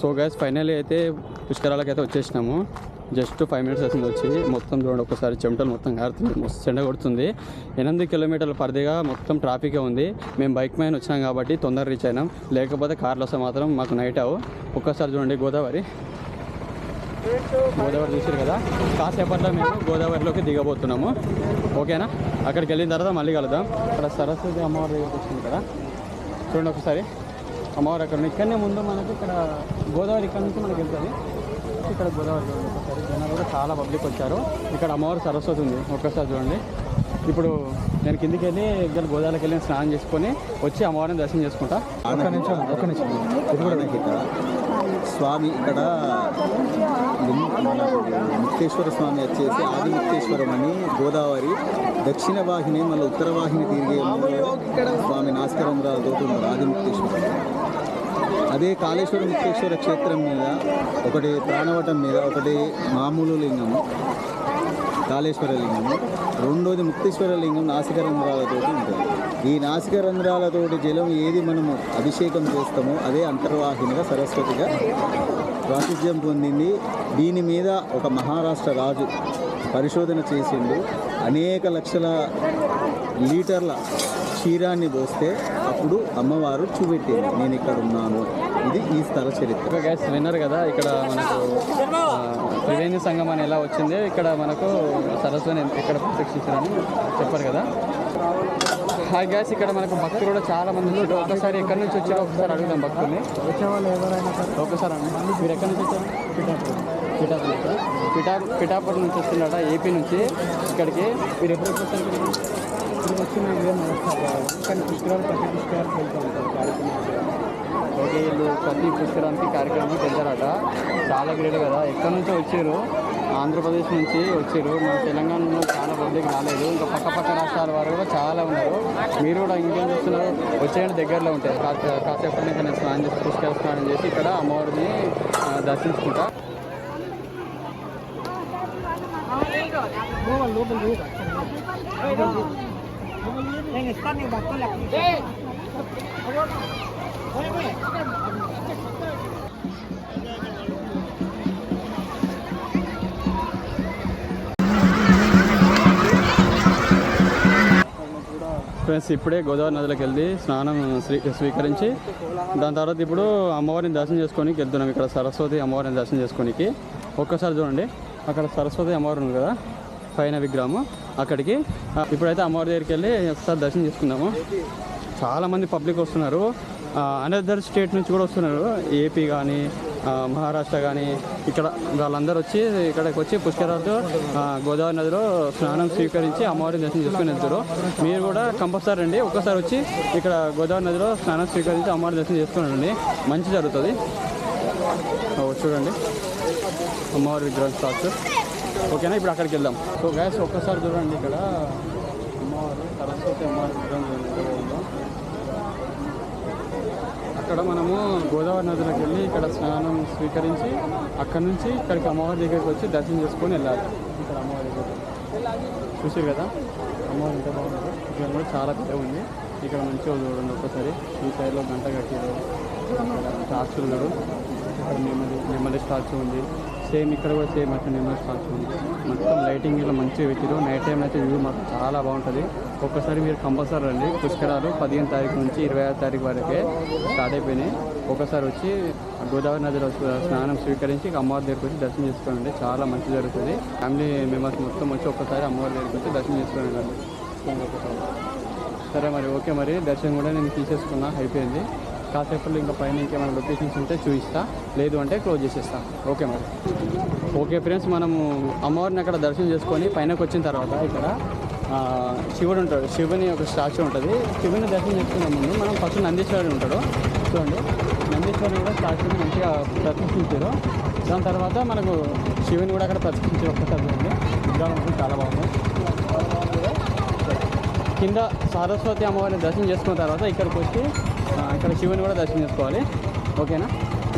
So guys finally అయితే పుష్కరాలకు అయితే వచ్చేసినాము. జస్ట్ ఫైవ్ మినిట్స్ అవుతుంది వచ్చి మొత్తం చూడండి ఒకసారి చెమటలు మొత్తం కారుతుంది మస్తు ఎండ కొడుతుంది. ఎనిమిది కిలోమీటర్ల పరిధిగా మొత్తం ట్రాఫికే ఉంది. మేము బైక్ మీద వచ్చినాం కాబట్టి తొందర రీచ్ అయినాం. లేకపోతే కార్లు వస్తే మాత్రం మాకు నైట్ అవు. ఒక్కసారి చూడండి గోదావరి. గోదావరి చూసారు కదా? కాసేపట్లో మేము గోదావరిలోకి దిగబోతున్నాము. ఓకేనా? అక్కడికి వెళ్ళిన తర్వాత మళ్ళీ కలుద్దాం. అక్కడ సరస్వతి అమ్మవారి దగ్గరికి వచ్చింది కదా? చూడండి ఒకసారి. అమ్మవారు అక్కడ ఇక్కడనే ముందు మనకి ఇక్కడ గోదావరి ఇక్కడ నుంచి మనకి వెళ్తుంది. ఇక్కడ గోదావరి చూడండి ఒకసారి. జనాలు కూడా చాలా పబ్లిక్ వచ్చారు. ఇక్కడ అమ్మవారు సరస్వతి ఉంది. ఒక్కసారి చూడండి. ఇప్పుడు నేను కిందికి వెళ్ళి ఇక్కడ గోదావరికి వెళ్ళి స్నానం చేసుకొని వచ్చి అమ్మవారిని దర్శనం చేసుకుంటా. ఒక్క నిమిషం ఒక్క నిమిషం. కూడా స్వామి ఇక్కడ ముక్తేశ్వర స్వామి వచ్చేసి ఆది ముక్తేశ్వరం అని గోదావరి దక్షిణ వాహిని మళ్ళీ ఉత్తర వాహిని తిరిగే స్వామి నాస్కరం రాదు ఆది ముక్తేశ్వరం అదే కాళేశ్వర ముక్తేశ్వర క్షేత్రం మీద ఒకటి ప్రాణవటం మీద ఒకటి మామూలు లింగము కాళేశ్వర లింగము. రెండోది ముక్తేశ్వర లింగం నాసిక రంధ్రాలతో ఉంటుంది. ఈ నాసిక రంధ్రాలతోటి జలం ఏది మనము అభిషేకం చేస్తామో అదే అంతర్వాహినిగా సరస్వతిగా ప్రాతిధ్యం పొందింది. దీని మీద ఒక మహారాష్ట్ర రాజు పరిశోధన చేసిండు. అనేక లక్షల లీటర్ల క్షీరాన్ని పోస్తే అప్పుడు అమ్మవారు చూపెట్టింది. నేను ఇక్కడ ఉన్నాను. ఇది ఈ స్థల చరిత్ర. గ్యాస్ విన్నారు కదా ఇక్కడ మనకు త్రివేణి సంఘం అని ఎలా వచ్చింది ఇక్కడ మనకు సరస్వతి ఎక్కడ ప్రత్యక్షించారని చెప్పారు కదా. హాయ్ గ్యాస్ ఇక్కడ మనకు భక్తులు కూడా చాలా మంది ఉన్నారు. ఒకసారి ఎక్కడి నుంచి వచ్చారో ఒకసారి అడుగుదాం భక్తుల్ని. వచ్చేవాళ్ళు ఎవరైనా ఒకసారి మీరు ఎక్కడి నుంచి వచ్చారు? పిఠాపురం? పిఠా పిఠాపురం నుంచి వస్తున్నాడ ఏపీ నుంచి ఇక్కడికి. మీరు ఎప్పుడు వచ్చారు? ఇక్కడికి? ఇక్కడికి వచ్చి మేము ఏం నడుస్తారు కానీ పుష్కరాలు ప్రతి పుష్కరాలకు వెళ్తూ ఉంటారు కార్యక్రమాలు. ఓకే వీళ్ళు ప్రతి పుష్కరానికి కార్యక్రమానికి వెళ్తారట చాలా గ్రేట్ కదా. ఎక్కడి నుంచో వచ్చారు? ఆంధ్రప్రదేశ్ నుంచి వచ్చారు. మన తెలంగాణలో చాలా పబ్లిక్ రాలేదు. ఇంకా పక్క పక్క రాష్ట్రాల వారు కూడా చాలా ఉన్నారు. మీరు కూడా ఇంకేం చూస్తున్నారు? వచ్చేయండి దగ్గరలో ఉంటాయి కాసే కాసేపటి నుంచి నేను స్నానం చేసి పుష్కర స్నానం చేసి ఇక్కడ అమ్మవారిని ఆ, దర్శించుకుంటా ఫ్రెండ్స్ ఇప్పుడే గోదావరి నదిలోకి వెళ్ళి స్నానం స్వీ స్వీకరించి దాని తర్వాత ఇప్పుడు అమ్మవారిని దర్శనం చేసుకొని వెళ్తున్నాం ఇక్కడ సరస్వతి అమ్మవారిని దర్శనం చేసుకోనికి. ఒక్కసారి చూడండి అక్కడ సరస్వతి అమ్మవారు ఉంది కదా పైన విగ్రహము. అక్కడికి. ఇప్పుడైతే అమ్మవారి దగ్గరికి వెళ్ళి ఒకసారి దర్శనం చేసుకుందాము. చాలామంది పబ్లిక్ వస్తున్నారు. అనదర్ స్టేట్ నుంచి కూడా వస్తున్నారు. ఏపీ కానీ మహారాష్ట్ర కానీ ఇక్కడ వాళ్ళందరూ వచ్చి ఇక్కడికి వచ్చి పుష్కరాలతో గోదావరి నదిలో స్నానం స్వీకరించి అమ్మవారిని దర్శనం చేసుకుని వెళ్తారు. మీరు కూడా కంపల్సరీ అండి ఒక్కసారి వచ్చి ఇక్కడ గోదావరి నదిలో స్నానం స్వీకరించి అమ్మవారి దర్శనం చేసుకుని మంచి జరుగుతుంది. చూడండి. అమ్మవారి విగ్రహం స్టార్ట్. ఓకేనా? ఇప్పుడు అక్కడికి వెళ్దాం. సో గ్యాస్ ఒక్కసారి చూడండి ఇక్కడ. అమ్మవారు సరస్వతి అమ్మవారి అక్కడ మనము గోదావరి నదిలోకి వెళ్ళి ఇక్కడ స్నానం స్వీకరించి అక్కడ నుంచి ఇక్కడికి అమ్మవారి దగ్గరికి వచ్చి దర్శనం చేసుకొని వెళ్ళాలి. ఇక్కడ అమ్మవారి దగ్గర చూసారు కదా? అమ్మవారు ఎంత బాగుంది. ఇక్కడ కూడా చాలా పెద్ద ఉంది. ఇక్కడ మంచిగా చూడండి ఒక్కసారి. ఈ సైడ్లో గంట కట్టారు ఇక్కడ స్టాచ్యూ చూడు ఇక్కడ నెమ్మది నెమ్మది స్టాచ్యూ ఉంది. సేమ్ ఇక్కడ కూడా సేమ్ అట్లా నెమ్మది స్టాచ్యూ ఉంది. మొత్తం లైటింగ్ ఇలా మంచిగా పెట్టారు నైట్ టైం అయితే వ్యూ మాకు చాలా బాగుంటుంది. ఒక్కసారి మీరు కంపల్సరీ రండి. పుష్కరాలు పదిహేను తారీఖు నుంచి ఇరవై ఆరు తారీఖు వరకే స్టార్ట్ అయిపోయినాయి. ఒకసారి వచ్చి గోదావరి నదిలో స్నానం స్వీకరించి అమ్మవారి దగ్గరికి వచ్చి దర్శనం చేసుకోండి. చాలా మంచి జరుగుతుంది. ఫ్యామిలీ మెంబర్స్ మొత్తం వచ్చి ఒక్కసారి అమ్మవారి దగ్గరికి వచ్చి దర్శనం చేసుకోండి. సరే మరి ఓకే మరి. దర్శనం కూడా నేను తీసేసుకున్నా. అయిపోయింది. కాసేపట్లో ఇంకా పైన ఇంకేమైనా లొకేషన్స్ ఉంటే చూపిస్తా. లేదు అంటే క్లోజ్ చేసేస్తా. ఓకే మరి. ఓకే ఫ్రెండ్స్ మనము అమ్మవారిని అక్కడ దర్శనం చేసుకొని పైనకి వచ్చిన తర్వాత ఇక్కడ శివుడు ఉంటాడు. శివుని ఒక స్టాచ్యూ ఉంటుంది. శివుని దర్శనం చేసుకునే ముందు మనం ఫస్ట్ నందీశ్వరుడు ఉంటాడు. చూడండి. నందీశ్వరుని కూడా స్టాచ్యూని మంచిగా ప్రతిష్ఠించారు. దాని తర్వాత మనకు శివుని కూడా అక్కడ ప్రతిష్ఠించే ఒక్కసారి విగ్రహం చాలా బాగుంది. కింద సరస్వతి అమ్మవారిని దర్శనం చేసుకున్న తర్వాత ఇక్కడికి వచ్చి ఇక్కడ శివుని కూడా దర్శనం చేసుకోవాలి. ఓకేనా?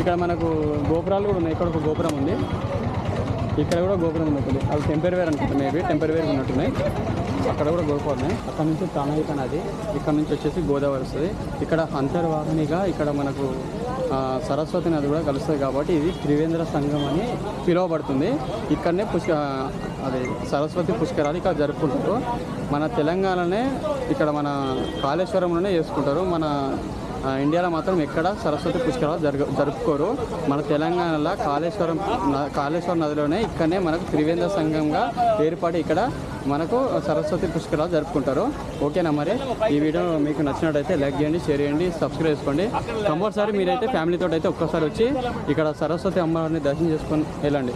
ఇక్కడ మనకు గోపురాలు కూడా ఉన్నాయి. ఇక్కడ ఒక గోపురం ఉంది. ఇక్కడ కూడా గోపురం ఉంది అవి అవి టెంపరీవేర్ అనుకుంటా మేబీ టెంపరీవేర్ ఉన్నట్టున్నాయి. అక్కడ కూడా గోదావరి అక్కడ నుంచి ప్రణాళిక నది. ఇక్కడ నుంచి వచ్చేసి గోదావరి వస్తుంది. ఇక్కడ అంతర్వాహినిగా ఇక్కడ మనకు సరస్వతి నది కూడా కలుస్తుంది కాబట్టి ఇది త్రివేంద్ర సంఘం అని పిలువబడుతుంది. ఇక్కడనే పుష్క అది సరస్వతి పుష్కరాలు ఇక్కడ జరుపుకుంటారు. మన తెలంగాణనే ఇక్కడ మన కాళేశ్వరంలోనే చేసుకుంటారు. మన ఇండియాలో మాత్రం ఎక్కడ సరస్వతి పుష్కరాలు జరుగు జరుపుకోరు. మన తెలంగాణలో కాళేశ్వరం న- కాళేశ్వరం నదిలోనే ఇక్కడనే మనకు త్రివేంద్ర సంఘంగా ఏర్పడి ఇక్కడ మనకు సరస్వతి పుష్కరాలు జరుపుకుంటారు. ఓకేనా మరి? ఈ వీడియో మీకు నచ్చినట్టయితే లైక్ చేయండి షేర్ చేయండి సబ్స్క్రైబ్ చేసుకోండి. కంపల్సరీ మీరైతే ఫ్యామిలీతో అయితే ఒక్కసారి వచ్చి ఇక్కడ సరస్వతి అమ్మవారిని దర్శనం చేసుకొని వెళ్ళండి.